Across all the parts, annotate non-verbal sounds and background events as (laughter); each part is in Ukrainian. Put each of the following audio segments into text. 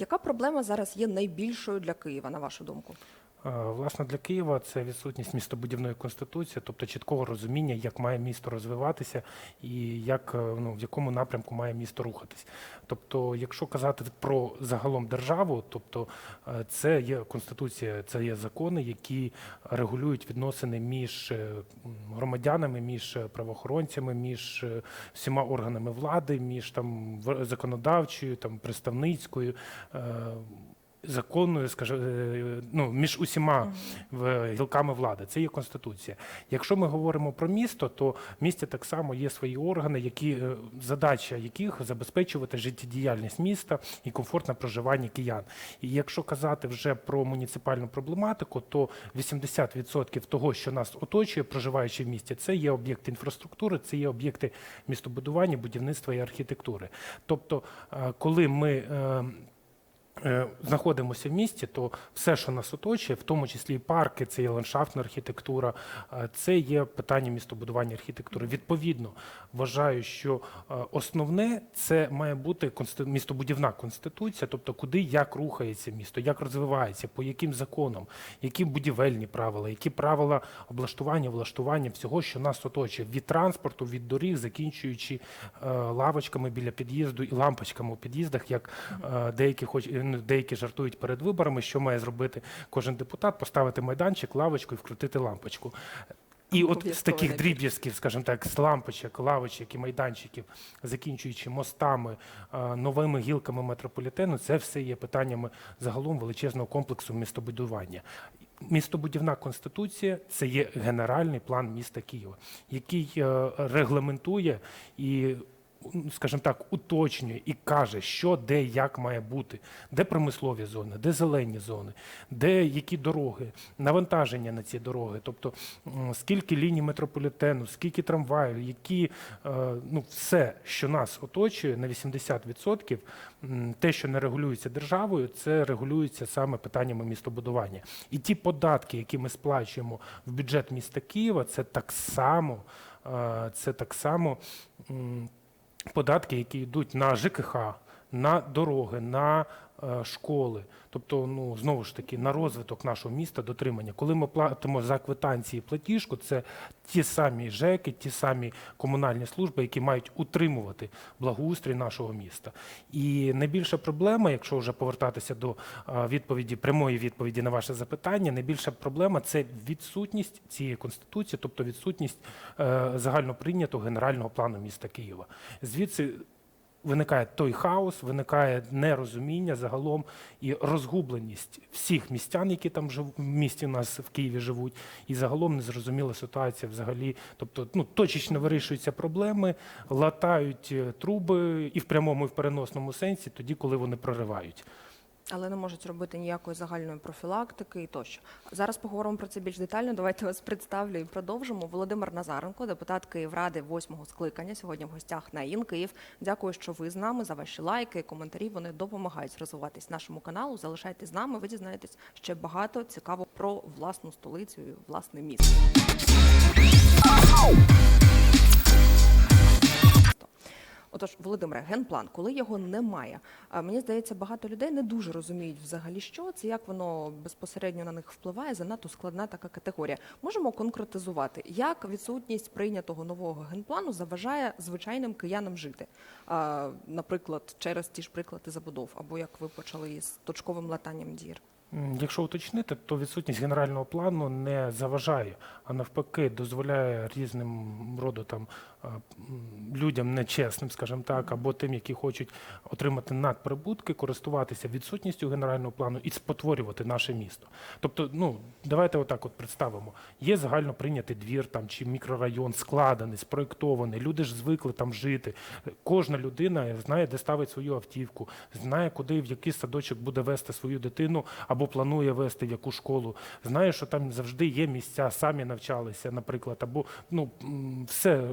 Яка проблема зараз є найбільшою для Києва, на вашу думку? Е, Власне, для Києва це відсутність містобудівної конституції, тобто чіткого розуміння, як має місто розвиватися і як е, ну в якому напрямку має місто рухатись. Тобто, якщо казати про загалом державу, тобто е, це є конституція, це є закони, які регулюють відносини між громадянами, між правоохоронцями, між всіма органами влади, між там законодавчою, там представницькою. Законною, скажімо, е, ну, між усіма гілками влади. Це є конституція. Якщо ми говоримо про місто, то в місті так само є свої органи, які е, задача яких забезпечувати життєдіяльність міста і комфортне проживання киян. І якщо казати вже про муніципальну проблематику, то 80% того, що нас оточує, проживаючи в місті, це є об'єкти інфраструктури, це є об'єкти містобудування, будівництва і архітектури. Тобто, е, коли ми знаходимося в місті, то все, що нас оточує, в тому числі і парки, це є ландшафтна архітектура, е, це є питання містобудування архітектури. Відповідно, вважаю, що е, основне це має бути містобудівна конституція, тобто куди як рухається місто, як розвивається, по яким законам, які будівельні правила, які правила облаштування, влаштування всього, що нас оточує від транспорту, від доріг, закінчуючи е, лавочками біля під'їзду і лампочками у під'їздах, як е, деякі хоч е, деякі жартують перед виборами, що має зробити кожен депутат, поставити майданчик, лавочку і вкрутити лампочку. І от з таких дріб'язків, скажімо так, з лампочок, лавочок і майданчиків, закінчуючи мостами, новими гілками метрополітену, це все є питаннями загалом величезного комплексу містобудування. Містобудівна конституція це є генеральний план міста Києва, який е, регламентує і, скажімо так, уточнює і каже, що де як має бути, де промислові зони, де зелені зони, де які дороги, навантаження на ці дороги, тобто скільки ліній метрополітену, скільки трамваїв, які е, ну все, що нас оточує на 80%, те, що не регулюється державою, це регулюється саме питаннями містобудування. І ті податки, які ми сплачуємо в бюджет міста Києва, це так само, е, це так само податки, які йдуть на ЖКХ, на дороги, на школи, тобто, ну знову ж таки, на розвиток нашого міста, дотримання. Коли ми платимо за квитанції платіжку, це ті самі ЖЕКи, ті самі комунальні служби, які мають утримувати благоустрій нашого міста. І найбільша проблема, якщо вже повертатися до е, відповіді, прямої відповіді на ваше запитання, найбільша проблема це відсутність цієї конституції, тобто відсутність е, загальноприйнятого генерального плану міста Києва. Звідси виникає той хаос, виникає нерозуміння загалом і розгубленість всіх містян, які там жив, в місті у нас в Києві живуть, і загалом незрозуміла ситуація взагалі. Тобто, ну точечно вирішуються проблеми, латають е, труби і в прямому, і в переносному сенсі, тоді, коли вони проривають. Але не можуть робити ніякої загальної профілактики і тощо. Зараз поговоримо про це більш детально. Давайте вас представлю і продовжимо. Володимир Назаренко, депутат Київради восьмого скликання. Сьогодні в гостях на ІН Київ. Дякую, що ви з нами за ваші лайки, коментарі. Вони допомагають розвиватись нашому каналу. Залишайтесь з нами. Ви дізнаєтесь ще багато цікаво про власну столицю і власне місто. Отож, Володимире, генплан, коли його немає, мені здається, багато людей не дуже розуміють взагалі, що це, як воно безпосередньо на них впливає. Занадто складна така категорія. Можемо конкретизувати, як відсутність прийнятого нового генплану заважає звичайним киянам жити, наприклад, через ті ж приклади забудов, або як ви почали із точковим латанням дір. Якщо уточнити, то відсутність генерального плану не заважає, а навпаки, дозволяє різним роду там людям нечесним, скажімо так, або тим, які хочуть отримати надприбутки, користуватися відсутністю генерального плану і спотворювати наше місто. Тобто, ну давайте отак от представимо: є загально прийнятий двір там чи мікрорайон, складений, спроєктований. Люди ж звикли там жити. Кожна людина знає, де ставить свою автівку, знає, куди в який садочок буде вести свою дитину або планує вести в яку школу. Знає, що там завжди є місця, самі навчалися, наприклад, або ну все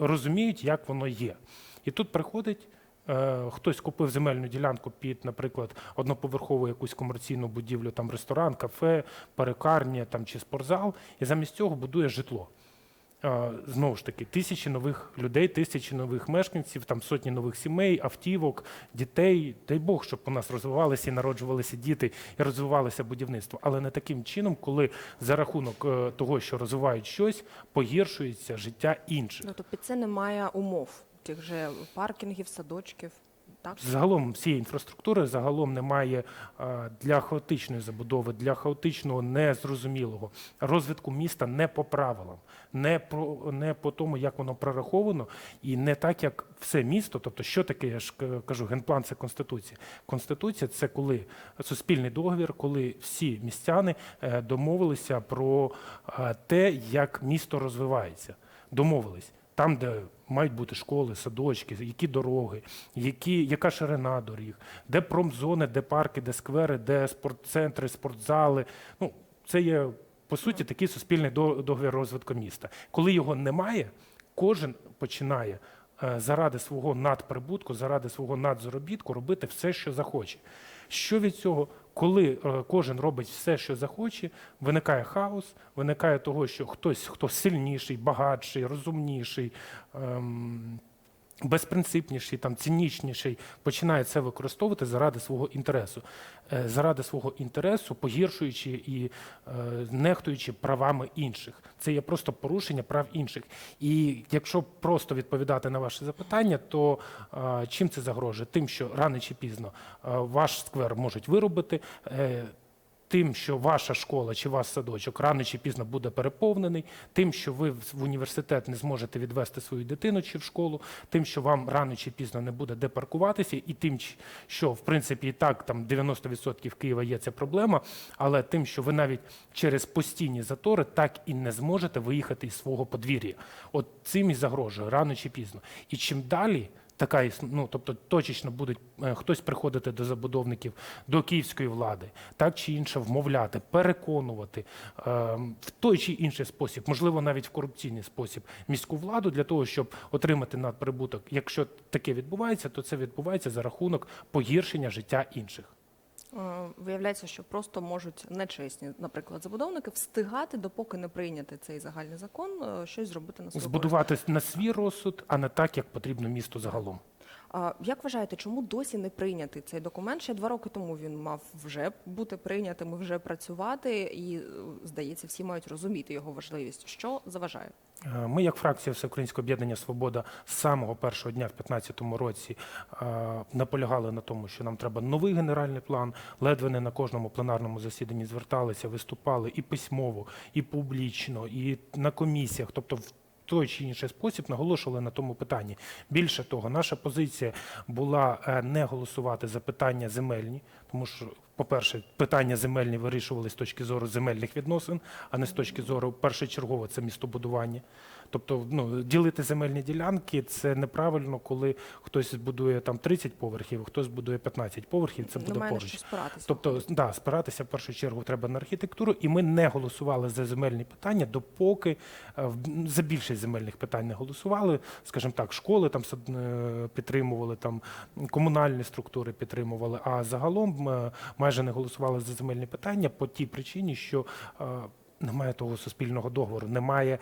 розуміють, як воно є. І тут приходить. е, Хтось купив земельну ділянку під, наприклад, одноповерхову якусь комерційну будівлю, там ресторан, кафе, перекарня там, чи спортзал, і замість цього будує житло. Знову ж таки тисячі нових людей, тисячі нових мешканців, там сотні нових сімей, автівок, дітей. Дай Бог, щоб у нас розвивалися і народжувалися діти і розвивалося будівництво, але не таким чином, коли за рахунок е, того, що розвивають щось, погіршується життя інших. Ну, тобто це немає умов тих же паркінгів, садочків. Так? Загалом всієї інфраструктури загалом немає для хаотичної забудови, для хаотичного незрозумілого розвитку міста не по правилам, не по не по тому, як воно прораховано, і не так, як все місто. Тобто, що таке, я ж кажу, генплан це конституція. Конституція це коли суспільний договір, коли всі містяни е, домовилися про те, як місто розвивається. Домовились. Там, де мають бути школи, садочки, які дороги, які, яка ширина доріг, де промзони, де парки, де сквери, де спортцентри, спортзали. Ну, це є по суті такий суспільний договір розвитку міста. Коли його немає, кожен починає е, заради свого надприбутку, заради свого надзаробітку робити все, що захоче. Що від цього, коли е, кожен робить все, що захоче, виникає хаос, виникає того, що хтось, хто сильніший, багатший, розумніший. Ем, Безпринципніший, там цинічніший починає це використовувати заради свого інтересу, Е, заради свого інтересу, погіршуючи і е, нехтуючи правами інших. Це є просто порушення прав інших. І якщо просто відповідати на ваше запитання, то е, чим це загрожує? Тим, що рано чи пізно е, ваш сквер можуть виробити. е, Тим, що ваша школа чи ваш садочок рано чи пізно буде переповнений, тим, що ви в університет не зможете відвести свою дитину чи в школу, тим, що вам рано чи пізно не буде де паркуватися, і тим, що в принципі і так там 90% Києва є ця проблема, але тим, що ви навіть через постійні затори так і не зможете виїхати із свого подвір'я. От цим і загрожує рано чи пізно. І чим далі. Така ну, тобто точечно будуть е, хтось приходити до забудовників, до київської влади, так чи інше вмовляти, переконувати е, в той чи інший спосіб, можливо, навіть в корупційний спосіб, міську владу для того, щоб отримати надприбуток. Якщо таке відбувається, то це відбувається за рахунок погіршення життя інших. Е, Виявляється, що просто можуть нечесні, наприклад, забудовники встигати, допоки не прийняти цей загальний закон, е, щось зробити на свою. Збудувати на свій розсуд, а не так, як потрібно місту загалом. Як вважаєте, чому досі не прийнятий цей документ? Ще два роки тому він мав вже бути прийнятим, вже працювати, і е, здається, всі мають розуміти його важливість. Що заважає? Е, Ми, як фракція Всеукраїнського об'єднання Свобода, з самого першого дня в 2015 році е, наполягали на тому, що нам треба новий генеральний план. Ледве не на кожному пленарному засіданні зверталися, виступали і письмово, і публічно, і на комісіях, тобто в той чи інший спосіб наголошували на тому питанні. Більше того, наша позиція була е, не голосувати за питання земельні, тому що, по-перше, питання земельні вирішували з точки зору земельних відносин, а не з точки зору першочергово це містобудування. Тобто, ну, ділити земельні ділянки це неправильно, коли хтось збудує там 30 поверхів, хтось збудує 15 поверхів, це буде Немає поруч. спиратися. Тобто, да, спиратися в першу чергу треба на архітектуру, і ми не голосували за земельні питання, допоки е, за більшість земельних питань не голосували. Скажімо так, школи там е, підтримували, там комунальні структури підтримували. А загалом е, майже не голосували за земельні питання по тій причині, що немає того суспільного договору, немає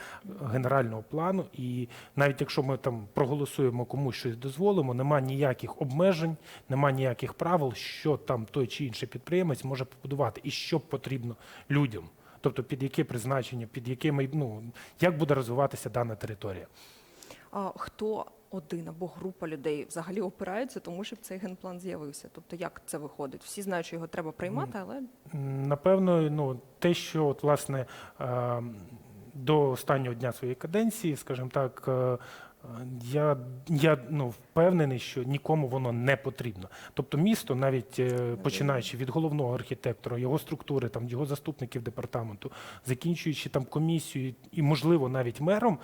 генерального плану, і навіть якщо ми там проголосуємо комусь щось дозволимо, немає ніяких обмежень, немає ніяких правил, що там той чи інший підприємець може побудувати і що потрібно людям. Тобто під яке призначення, під яке ну, як буде розвиватися дана територія. Хто один або група людей взагалі опирається, тому щоб цей генплан з'явився? Тобто, як це виходить? Всі знають, що його треба приймати, але Напевно, ну те, що от власне до останнього дня своєї каденції, скажімо так, я, я ну, впевнений, що нікому воно не потрібно. Тобто місто, навіть е, починаючи від головного архітектора, його структури, там його заступників департаменту, закінчуючи там комісією і, можливо, навіть мером.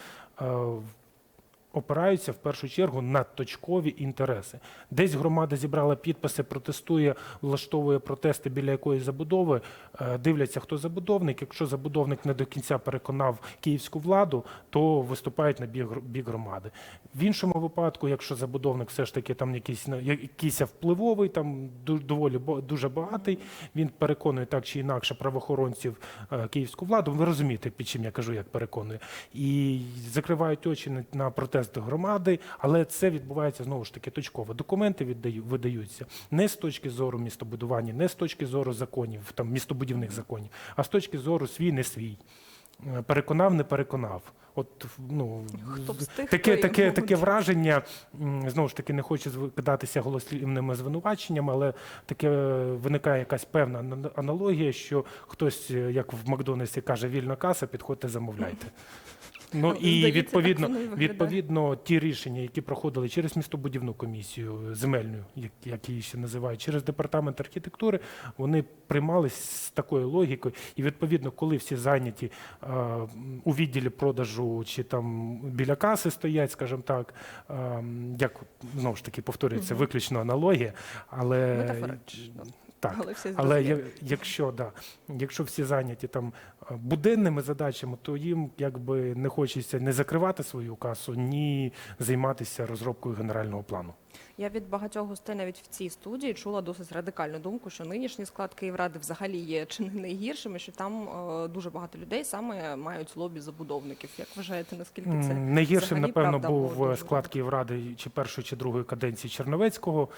Опираються в першу чергу на точкові інтереси. Десь громада зібрала підписи, протестує, влаштовує протести біля якоїсь забудови. е, Дивляться, хто забудовник. Якщо забудовник не до кінця переконав київську владу, то виступають на бік громади. В іншому випадку, якщо забудовник все ж таки там якийсь якийсь впливовий, там доволі дуже багатий, він переконує так чи інакше правоохоронців е, київську владу. Ви розумієте, під чим я кажу, як переконує, і закривають очі на- на протест громади, але це відбувається знову ж таки точково. Документи віддаю, видаються не з точки зору містобудування, не з точки зору законів, там містобудівних законів, а з точки зору свій не свій. Е, Переконав, не переконав. От ну Хто встиг, таке, таке, таке враження. Знову ж таки, не хочу кидатися голослівними звинуваченнями, але таке е, виникає якась певна аналогія, що хтось, е, як в Макдональдсі каже, вільна каса, підходьте, замовляйте. (laughs) Ну Ну, і здається, відповідно, відповідно, ті рішення, які проходили через містобудівну комісію земельну, як, як її ще називають, через департамент архітектури, вони приймались з такою логікою. І відповідно, коли всі зайняті е, у відділі продажу чи там біля каси стоять, скажімо так, е, як знову ж таки повторюється, виключно аналогія, але Метафорично. Так. Але все Але я- якщо да, якщо всі зайняті там е, буденними задачами, то їм якби не хочеться не закривати свою касу, ні займатися розробкою генерального плану. Я від багатьох гостей навіть в цій студії чула досить радикальну думку, що нинішній склад Київради взагалі є чи не найгіршим, і що там е, дуже багато людей саме мають лобі забудовників. Як вважаєте, наскільки це Найгіршим, напевно, правда був склад Київради чи першої, чи другої каденції Черновецького.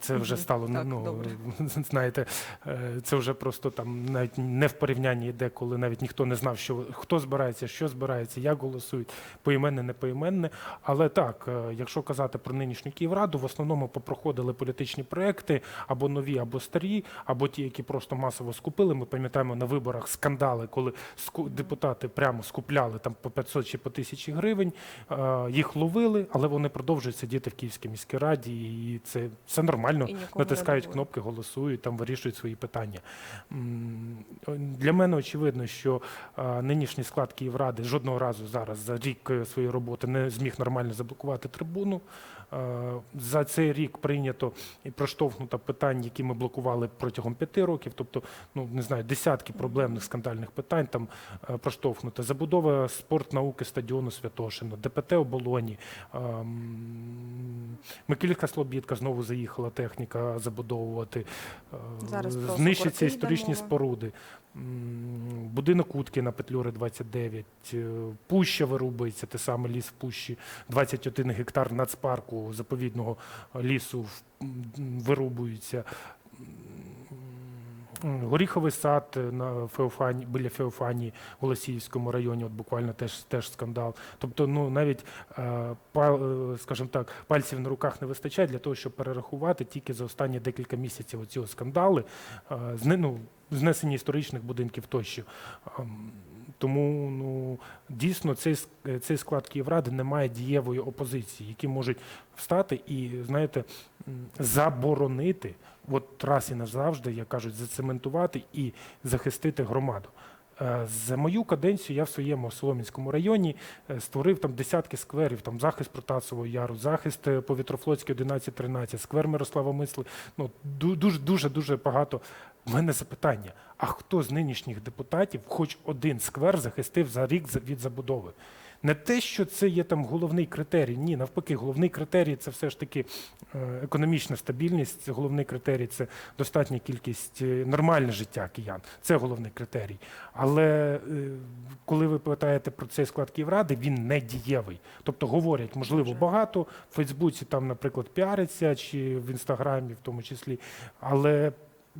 Це вже стало Так, ну добре. (laughs) знаєте, е, це вже просто там навіть не в порівнянні йде, коли навіть ніхто не знав, що хто збирається, що збирається, як голосують, поіменне, не поіменне. Але так, е, якщо казати про нинішню Київраду, в основному попроходили політичні проекти або нові, або старі, або ті, які просто масово скупили. Ми пам'ятаємо на виборах скандали, коли депутати прямо скупляли там по 500 чи по 1000 гривень. Їх ловили, але вони продовжують сидіти в Київській міській раді, і це все нормально. І Натискають кнопки, голосують, там вирішують свої питання. Для мене очевидно, що нинішній склад Київради жодного разу зараз за рік своєї роботи не зміг нормально заблокувати трибуну. Е, За цей рік прийнято і проштовхнуто питань, які ми блокували протягом п'яти років. Тобто, ну не знаю, десятки проблемних скандальних питань там е, проштовхнуто. Забудова спорт науки стадіону Святошино, ДПТ оболоні. ем, Микілька Слобідка знову заїхала техніка забудовувати. е, Зараз Знищаться історичні споруди. Будинок утки на Петлюри 29, е, Пуща вирубується, те саме ліс в Пущі, 21 гектар нацпарку заповідного лісу вирубується. Горіховий сад на Феофані, біля Феофанії в Голосіївському районі, от буквально теж, теж скандал. Тобто, ну навіть е, е, скажімо так, пальців на руках не вистачає для того, щоб перерахувати тільки за останні декілька місяців оці скандали, ну, знесення історичних будинків тощо. Ем, Тому ну дійсно цей цей склад Київради не має дієвої опозиції, які можуть встати і знаєте заборонити, от раз і назавжди, як кажуть, зацементувати і захистити громаду. Е, За мою каденцію я в своєму Соломінському районі е, створив там десятки скверів, там захист Протасового яру, захист е, Повітрофлотський 11-13, сквер Мирослава Мисли. Ну дуже дуже дуже багато. У мене запитання: а хто з нинішніх депутатів хоч один сквер захистив за рік від забудови? Не те, що це є там головний критерій. Ні, навпаки, головний критерій це все ж таки е, економічна стабільність. Головний критерій це достатня кількість е, нормальне життя киян. Це головний критерій. Але е, коли ви питаєте про цей склад Київради, він не дієвий. Тобто говорять, можливо, багато. В Фейсбуці там, наприклад, піариться, чи в інстаграмі, в тому числі, але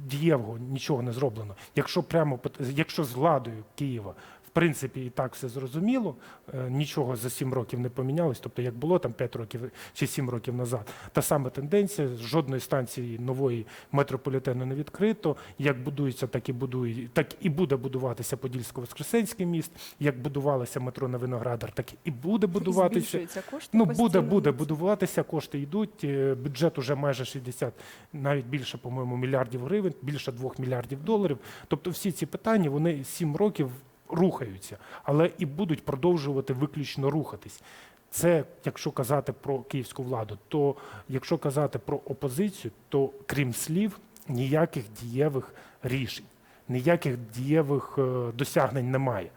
дієвого нічого не зроблено. Якщо прямо якщо з владою Києва. В принципі, і так все зрозуміло, е, нічого за сім років не помінялось. Тобто, як було там 5 років чи 7 років назад, та сама тенденція, жодної станції нової метрополітену не відкрито. Як будується, так і будує, так і буде будуватися Подільсько-Воскресенський міст. Як будувалося метро на Виноградар, так і буде будуватися. Кошти Ну, буде, буде будуватися, кошти йдуть. е, Бюджет уже майже 60, навіть більше, по-моєму, мільярдів гривень, більше 2 мільярдів доларів. Тобто всі ці питання, вони 7 років рухаються, але і будуть продовжувати виключно рухатись. Це якщо казати про київську владу, то якщо казати про опозицію, то крім слів ніяких дієвих рішень, ніяких дієвих е, досягнень немає.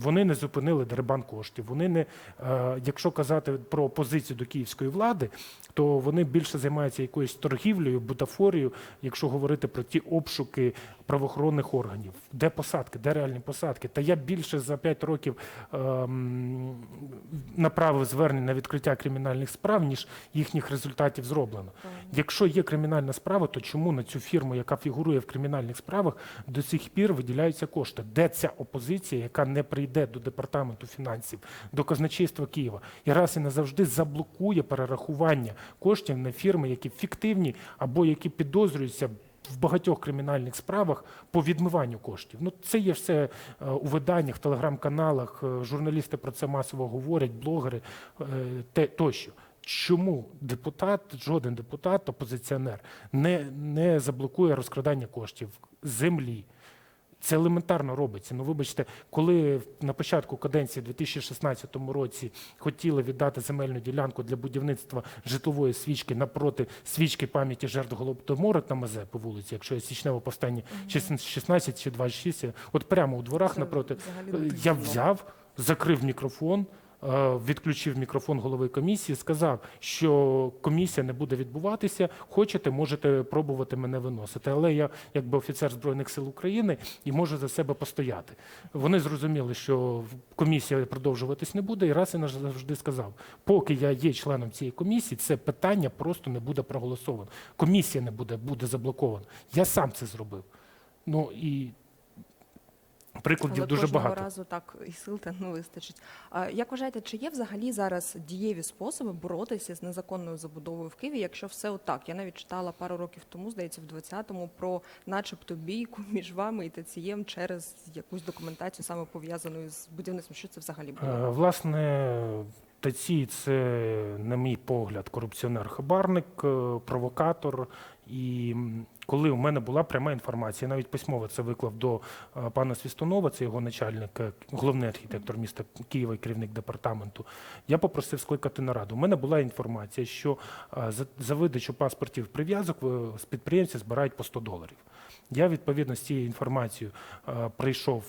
Вони не зупинили дерибан коштів. Вони не, е, якщо казати про позицію до київської влади, то вони більше займаються якоюсь торгівлею, бутафорією, якщо говорити про ті обшуки правоохоронних органів. Де посадки, де реальні посадки? Та я більше за 5 років ем, направив звернень на відкриття кримінальних справ, ніж їхніх результатів зроблено. Якщо є кримінальна справа, то чому на цю фірму, яка фігурує в кримінальних справах, до сих пір виділяються кошти? Де ця опозиція, яка не прийде до департаменту фінансів, до казначейства Києва і раз і назавжди заблокує перерахування коштів на фірми, які фіктивні або які підозрюються в багатьох кримінальних справах по відмиванню коштів. Ну це є все е, у виданнях, телеграм-каналах. е, Журналісти про це масово говорять, блогери е, те тощо. Чому депутат, жоден депутат, опозиціонер не, не заблокує розкрадання коштів землі? Це елементарно робиться. Ну, вибачте, коли на початку каденції в 2016 році хотіли віддати земельну ділянку для будівництва житлової свічки напроти свічки пам'яті жертв Голоптомора на Мазе по вулиці, якщо я січнево повстання чи 16 чи 26, от прямо у дворах Це напроти, я взяв, закрив мікрофон. Е, Відключив мікрофон голови комісії, сказав, що комісія не буде відбуватися. Хочете, можете пробувати мене виносити. Але я, якби офіцер збройних сил України, і можу за себе постояти. Вони зрозуміли, що комісія продовжуватись не буде, і раз і назавжди сказав: поки я є членом цієї комісії, це питання просто не буде проголосовано. Комісія не буде, буде заблокована. Я сам це зробив. Ну і прикладів Але дуже кожного багато. разу так і сил та не вистачить. А як вважаєте, чи є взагалі зараз дієві способи боротися з незаконною забудовою в Києві, якщо все отак? Я навіть читала пару років тому, здається, в 20-му про начебто бійку (laughs) між вами і ТЦЄМ через якусь документацію саме пов'язану з будівництвом. Що це взагалі було? Е, Власне, ТАЦІ це, на мій погляд, корупціонер-хабарник, е, провокатор. І коли у мене була пряма інформація, навіть письмово це виклав до е, пана Свістунова, це його начальник, е, головний архітектор міста Києва і керівник департаменту. Я попросив скликати нараду. У мене була інформація, що е, за, видачу паспортів прив'язок з підприємці збирають по 100 доларів. Я відповідно з цією інформацією прийшов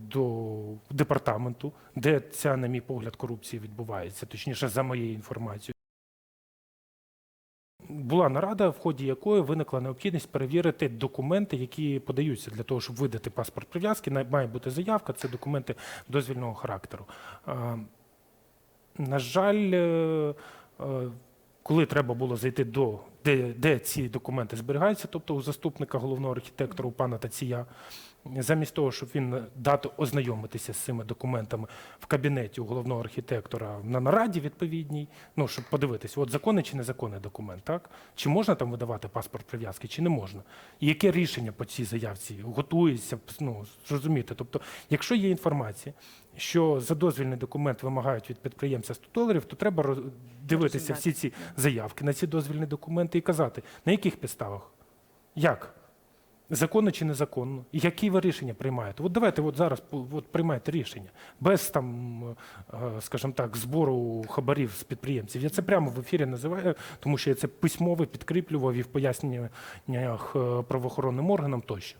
до департаменту, де ця, на мій погляд, корупція відбувається, точніше, за моєю інформацією. Була нарада, в ході якої виникла необхідність перевірити документи, які подаються для того, щоб видати паспорт прив'язки. Має бути заявка, це документи дозвільного характеру. На жаль, е, е, коли треба було зайти до де, де ці документи зберігаються, тобто у заступника головного архітектора у пана Тація, замість того, щоб він дати ознайомитися з цими документами в кабінеті у головного архітектора на нараді відповідній, ну щоб подивитися, от законний чи незаконний документ, так? Чи можна там видавати паспорт прив'язки, чи не можна, і яке рішення по цій заявці? Готується, ну зрозуміти. Тобто, якщо є інформація, що за дозвільний документ вимагають від підприємця 100 доларів, то треба дивитися всі ці заявки на ці дозвільні документи і казати, на яких підставах, як. Законно чи незаконно? І які ви рішення приймаєте? От давайте от зараз от приймайте рішення без там, е, скажімо так, збору хабарів з підприємців. Я це прямо в ефірі називаю, тому що я це письмово підкріплював і в поясненнях е, правоохоронним органам тощо.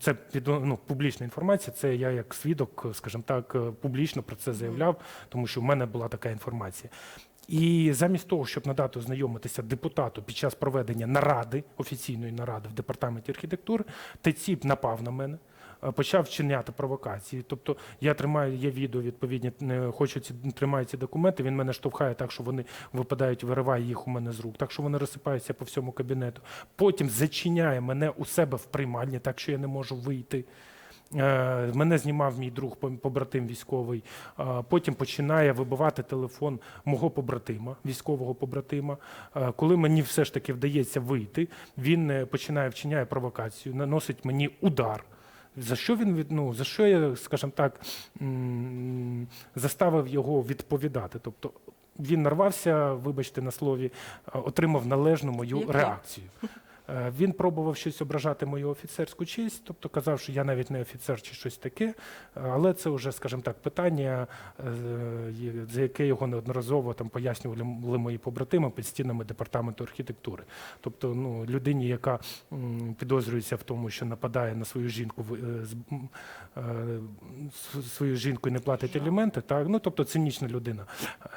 Це ну, публічна інформація. Це я як свідок, скажімо так, е, публічно про це заявляв, тому що в мене була така інформація. І замість того, щоб надати ознайомитися депутату під час проведення наради, офіційної наради в департаменті архітектури, ТЦІП напав на мене. е, Почав вчиняти провокації. Тобто я тримаю, є відео відповідні, не хочу ці тримаю ці документи. Він мене штовхає так, що вони випадають, вириває їх у мене з рук, так що вони розсипаються по всьому кабінету. Потім зачиняє мене у себе в приймальні, так що я не можу вийти. Е, Мене знімав мій друг побратим військовий. Потім починає вибивати телефон мого побратима, військового побратима. Е, Коли мені все ж таки вдається вийти, він е, починає вчиняє провокацію, наносить мені удар. За що він від, ну, за що я, скажімо так, заставив його відповідати? Тобто він нарвався, вибачте на слові, отримав належну мою реакцію. Е, Він пробував щось ображати мою офіцерську честь, тобто казав, що я навіть не офіцер чи щось таке. Е, Але це вже, скажімо так, питання, е, за яке його неодноразово там пояснювали мої побратими під стінами департаменту архітектури. Тобто, ну, людині, яка підозрюється в тому, що нападає на свою жінку, свою жінку і не платить аліменти, так, ну тобто цинічна людина,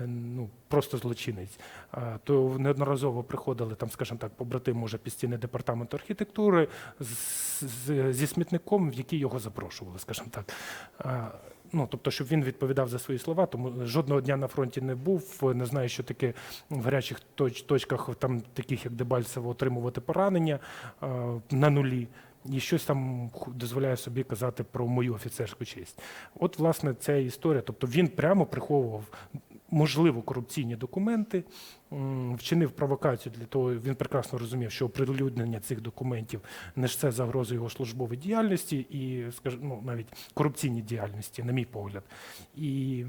ну просто злочинець. То неодноразово приходили там, скажімо так, побратим може під стіни департаменту архітектури зі смітником, в який його запрошували, скажімо так. Ну, тобто, щоб він відповідав за свої слова, тому жодного дня на фронті не був, не знаю, що таке в гарячих точ- точках, там таких як Дебальцево, отримувати поранення а, на нулі. І щось там дозволяє собі казати про мою офіцерську честь. От, власне, ця історія. Тобто він прямо приховував можливо корупційні документи, вчинив провокацію для того. Він прекрасно розумів, що оприлюднення цих документів несе загрозу його службової діяльності і, скажімо, ну, навіть корупційній діяльності, на мій погляд, і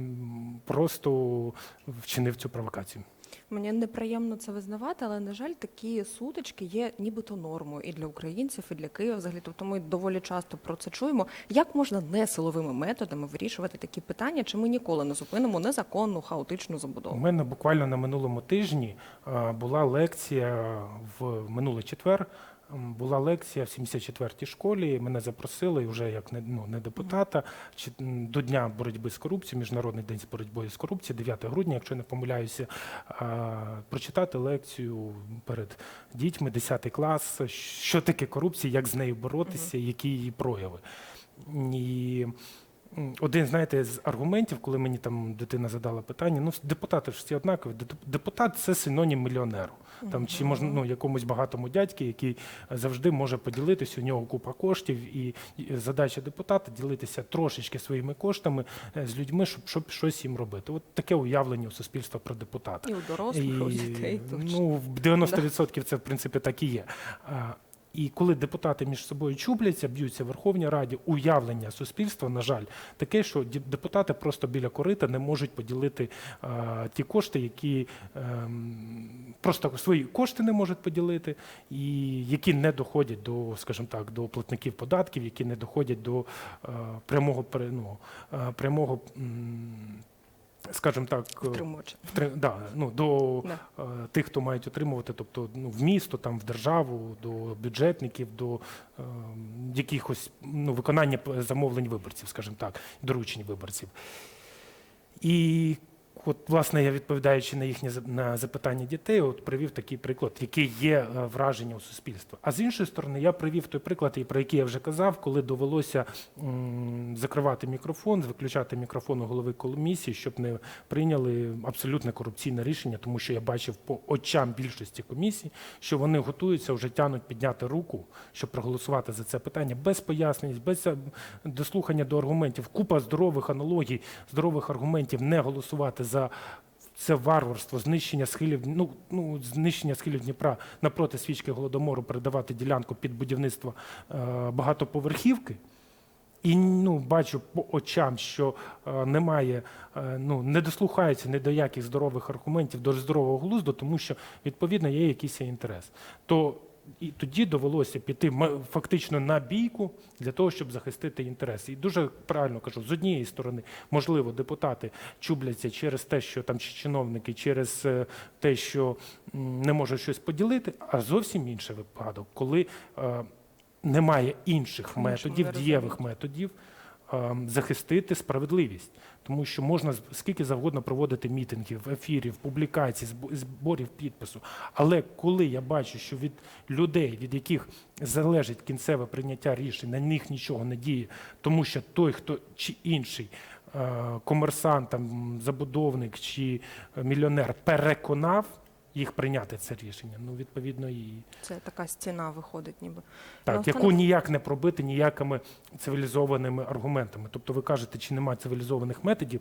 просто вчинив цю провокацію. Мені неприємно це визнавати, але на жаль, такі сутички є нібито нормою і для українців, і для Києва. Взагалі, тобто ми доволі часто про це чуємо. Як можна не силовими методами вирішувати такі питання? Чи ми ніколи не зупинимо незаконну хаотичну У забудову? мене буквально на минулому тижні була лекція в минулий четвер. Була лекція в 74-й школі. Мене запросили вже як не, ну, не депутата чи, до дня боротьби з корупцією, міжнародний день з боротьбою з корупцією, 9 грудня, якщо не помиляюся, а, прочитати лекцію перед дітьми, 10 клас, що таке корупція, як з нею боротися, які її прояви. І один, знаєте, з аргументів, коли мені там дитина задала питання, ну депутати ж всі однакові. Депутат це синонім мільйонеру. Там чи можна ну якомусь багатому дядьки, який завжди може поділитися, у нього купа коштів, і задача депутата ділитися трошечки своїми коштами е, з людьми, щоб, щоб щось їм робити. От таке уявлення у суспільства про депутата. І у дорослих, і у дітей точно. Ну, в 90% це в принципі так і є. І коли депутати між собою чубляться, б'ються в Верховній Раді, уявлення суспільства, на жаль, таке, що депутати просто біля корита не можуть поділити а, ті кошти, які ем, просто свої кошти не можуть поділити, і які не доходять до, скажімо так, до платників податків, які не доходять до е, прямого ну, е, прямого. м, Скажімо так, е, Втри- да, ну, до Да. е, тих, хто мають отримувати, тобто ну, в місто, там, в державу, до бюджетників, до е, якихось ну, виконання замовлень виборців, скажімо так, доручень виборців. І от, власне, я відповідаючи на їхнє за- на запитання дітей, от привів такий приклад, який є е, враження у суспільства. А з іншої сторони, я привів той приклад, про який я вже казав, коли довелося м, закривати мікрофон, виключати мікрофон у голови комісії, щоб не прийняли абсолютно корупційне рішення, тому що я бачив по очам більшості комісій, що вони готуються вже тянуть підняти руку, щоб проголосувати за це питання без пояснень, без е, дослухання до аргументів. Купа здорових аналогій, здорових аргументів не голосувати за. Це варварство, знищення схилів, ну, ну, знищення схилів Дніпра напроти свічки голодомору, передавати ділянку під будівництво е, багатоповерхівки. І ну, бачу по очам, що е, немає, е, ну, не дослухається ні до яких здорових аргументів, до здорового глузду, тому що, відповідно, є якийсь інтерес. То і тоді довелося піти фактично на бійку для того, щоб захистити інтереси. І дуже правильно кажу, з однієї сторони, можливо, депутати чубляться через те, що там чи чиновники, через е, те, що не можуть щось поділити, а зовсім інший випадок, коли е, немає інших методів, дієвих методів ем, захистити справедливість. Тому що можна скільки завгодно проводити мітингів, ефірів, публікацій, зборів підпису. Але коли я бачу, що від людей, від яких залежить кінцеве прийняття рішень, на них нічого не діє, тому що той, хто чи інший е, комерсант, там, забудовник чи мільйонер переконав їх прийняти це рішення, ну відповідно і Це така стіна виходить, ніби. так, ну, яку ніяк не пробити ніякими цивілізованими аргументами. Тобто ви кажете, чи немає цивілізованих методів?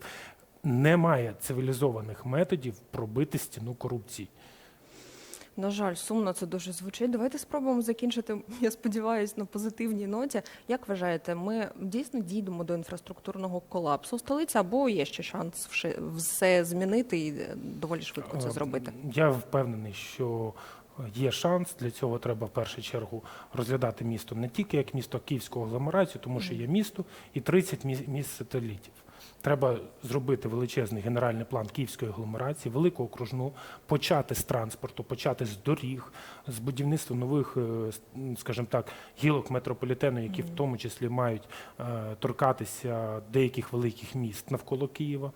Немає цивілізованих методів пробити стіну корупції. На жаль, сумно це дуже звучить. Давайте спробуємо закінчити, (laughs) я сподіваюся, на позитивній ноті. Як вважаєте, ми дійсно дійдемо до інфраструктурного колапсу столиці, або є ще шанс все змінити і е, доволі швидко це Е, зробити? Я впевнений, що Є шанс для цього треба в першу чергу розглядати місто не тільки як місто Київського агломерацію, тому що є місто і 30 міс- міст сателітів. Треба зробити величезний генеральний план Київської агломерації, велику окружну, почати з транспорту, почати з доріг, з будівництва нових, е, скажімо так, гілок метрополітену, які в тому числі мають е, торкатися деяких великих міст навколо Києва.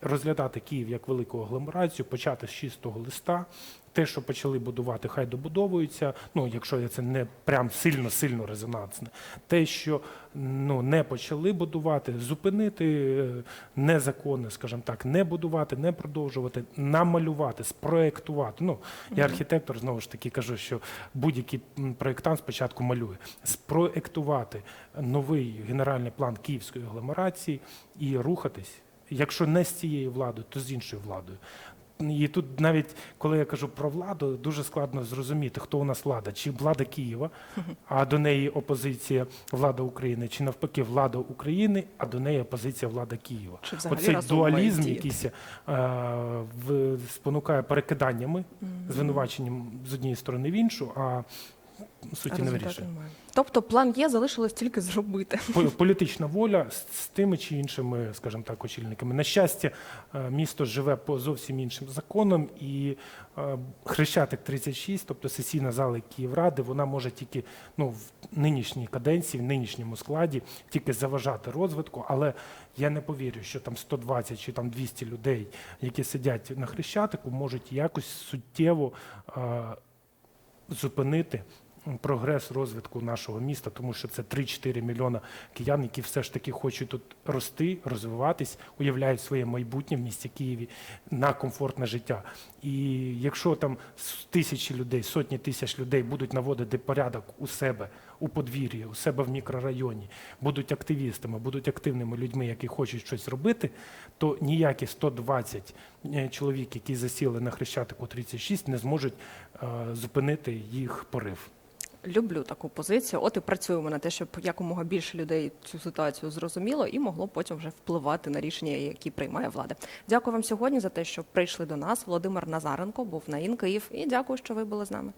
Розглядати Київ як велику агломерацію, почати з чистого листа. Те, що почали будувати, хай добудовується. Ну, якщо це не прям сильно сильно резонансне. Те, що ну не почали будувати, зупинити е, незаконне, скажімо так, не будувати, не продовжувати, намалювати, спроектувати. Ну я архітектор знову ж таки кажу, що будь-який проєктант спочатку малює, спроектувати новий генеральний план Київської агломерації і рухатись. Якщо не з цією владою, то з іншою владою. І тут навіть коли я кажу про владу, дуже складно зрозуміти, хто у нас влада, чи влада Києва, а до неї опозиція влада України, чи навпаки влада України, а до неї опозиція влада Києва. Чи Оцей дуалізм, якийсь е, в, спонукає перекиданнями, звинуваченням з однієї сторони в іншу, а суті не вирішує. Тобто план є, залишилось тільки зробити. Політична воля з, тими чи іншими, скажімо так, очільниками. На щастя, е, місто живе по зовсім іншим законам, і е, Хрещатик 36, тобто сесійна зала Київради, вона може тільки ну, в нинішній каденції, в нинішньому складі тільки заважати розвитку, але я не повірю, що там 120 чи там 200 людей, які сидять на Хрещатику, можуть якось суттєво е, зупинити прогрес розвитку нашого міста, тому що це 3-4 мільйона киян, які все ж таки хочуть тут рости, розвиватись, уявляють своє майбутнє в місті Києві на комфортне життя. І якщо там тисячі людей, сотні тисяч людей будуть наводити порядок у себе у подвір'ї, у себе в мікрорайоні, будуть активістами, будуть активними людьми, які хочуть щось робити, то ніякі 120 е, чоловік, які засіли на Хрещатику 36, не зможуть е, зупинити їх порив. Люблю таку позицію. От і працюємо на те, щоб якомога більше людей цю ситуацію зрозуміло і могло потім вже впливати на рішення, які приймає влада. Дякую вам сьогодні за те, що прийшли до нас. Володимир Назаренко був на Ін Київ. І дякую, що ви були з нами.